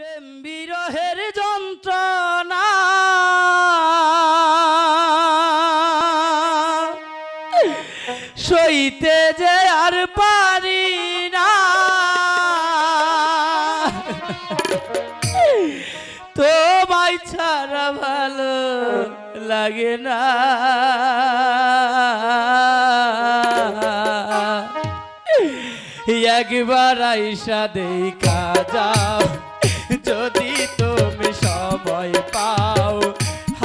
প্রেম বিরহের যন্ত্রণা। সইতে যে আর পারি না। তোমায় ছাড়া ভালো লাগে না। একবার আইসা দেখা যাও। যদি তুমি সময় পাও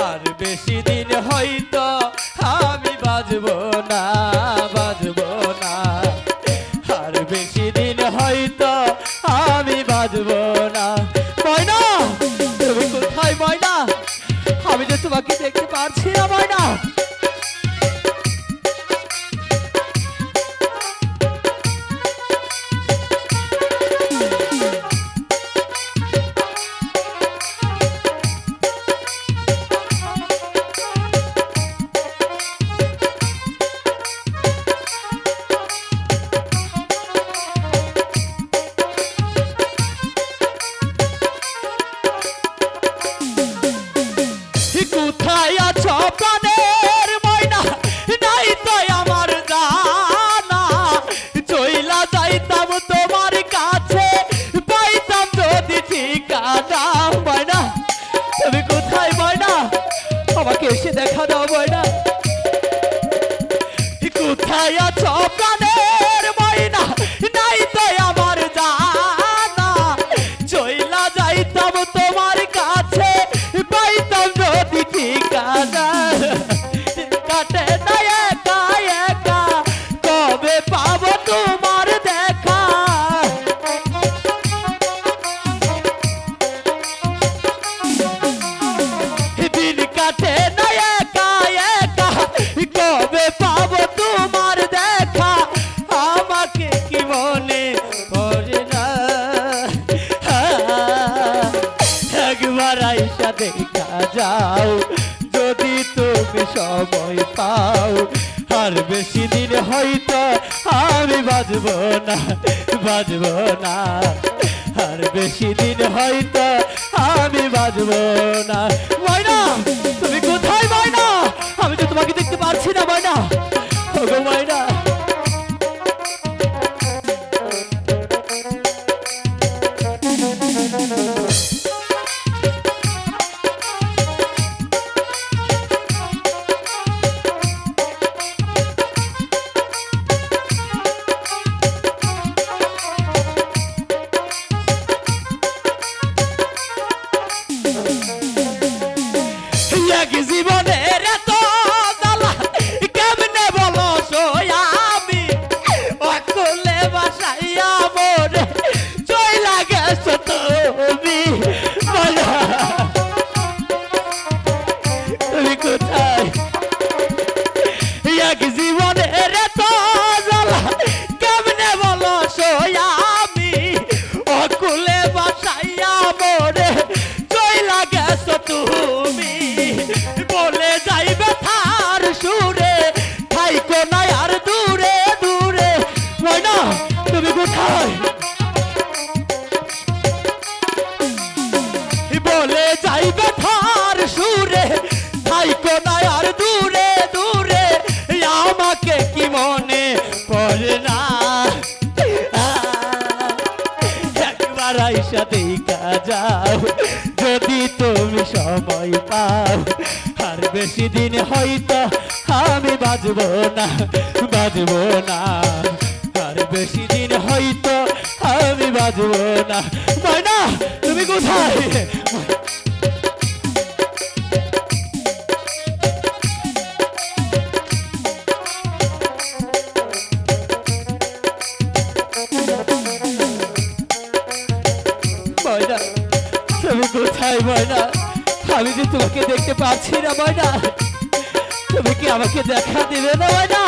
আর বেশি দিন হয়তো তুমি সময় পাও। আর বেশি দিন হয়তো আমি বাজব না বাজব না। আর বেশি দিন হয়তো আমি বাজব না। ময়না, তুমি কোথায় ময়না? আমি তো তোমাকে দেখতে পাচ্ছি না ময়না। বেশি দিন হয়তো আমি বাজবো না বাজবো না। আর বেশি দিন হয়তো আমি বাজবো না। ময়না, তুমি কোথায়? তুমি কোথায় ময়না? আমি যে তোমাকে দেখতে পাচ্ছি না, ময়না, তুমি কি আমাকে দেখা দিবে না, ময়না?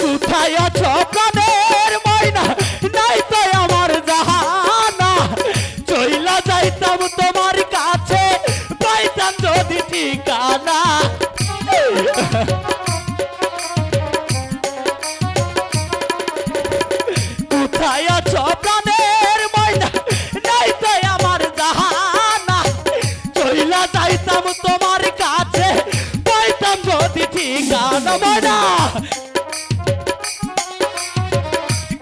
কোথায় আছো প্রাণের ময়না? নাই তো আমার জাহানা। চইলা যাইতাম তোমার কাছে, পাইতাম যদি ঠিকানা। ঠিকানা ময়না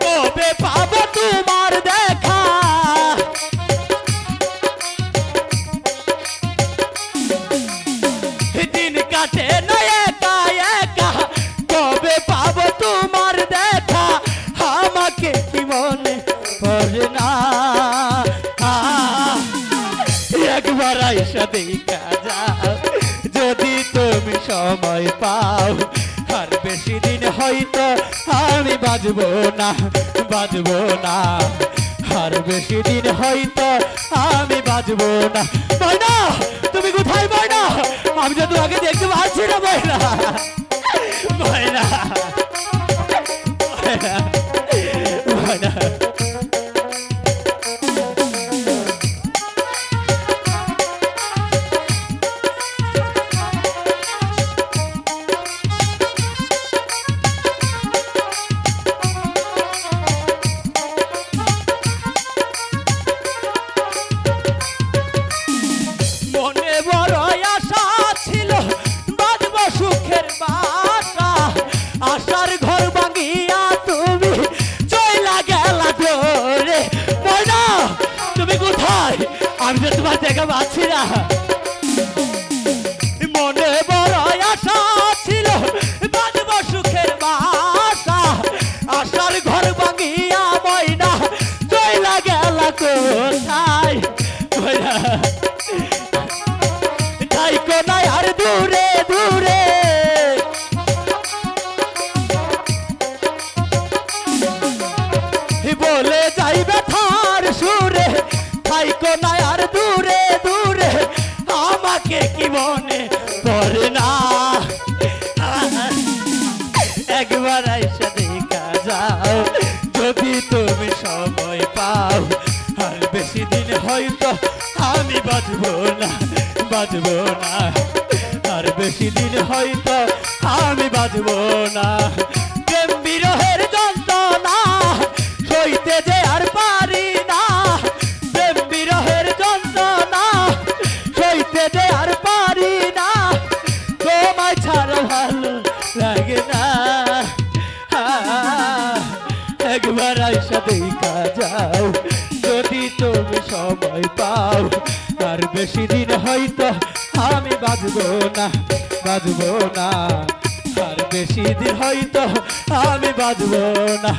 কবে পাবো তোমার দেখা দিন কাটে না একা একা কবে পাবো তোমার দেখা আমাকে কি মনে পড়ে না আহ, একবার আইসা দেখা যাও যদি তুমি সময় পাও। আর বেশি দিন হয়তো আমি বাজবো না বাজবো না। আর বেশি দিন হয়তো আমি বাজবো না। ময়না, তুমি কোথায় ময়না? আমি তো তোমাকে দেখতে পাচ্ছি না, ময়না। ময়না ময়না কোনায় আর দূরে দূরে আমাকে কি মনে পড়ে না? একবার আইসা দেখা যাও, যদি তুমি সময় পাও, আর বেশি দিন হয়তো আমি বাঁচবো না বাঁচবো না। আর বেশি দিন হয়তো আমি বাঁচবো না। সময় তার বেশি দিন হয়তো আমি বাজবো না বাজবো না। আর বেশি দিন হয়তো আমি বাজবো না।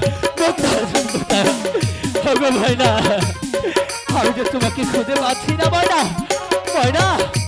ভাই না আমি যে তোমাকে খুঁজে পাচ্ছি না, ময়না ময়না। তুমি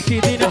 বেশি দিন হয়তো আমি বাঁচবো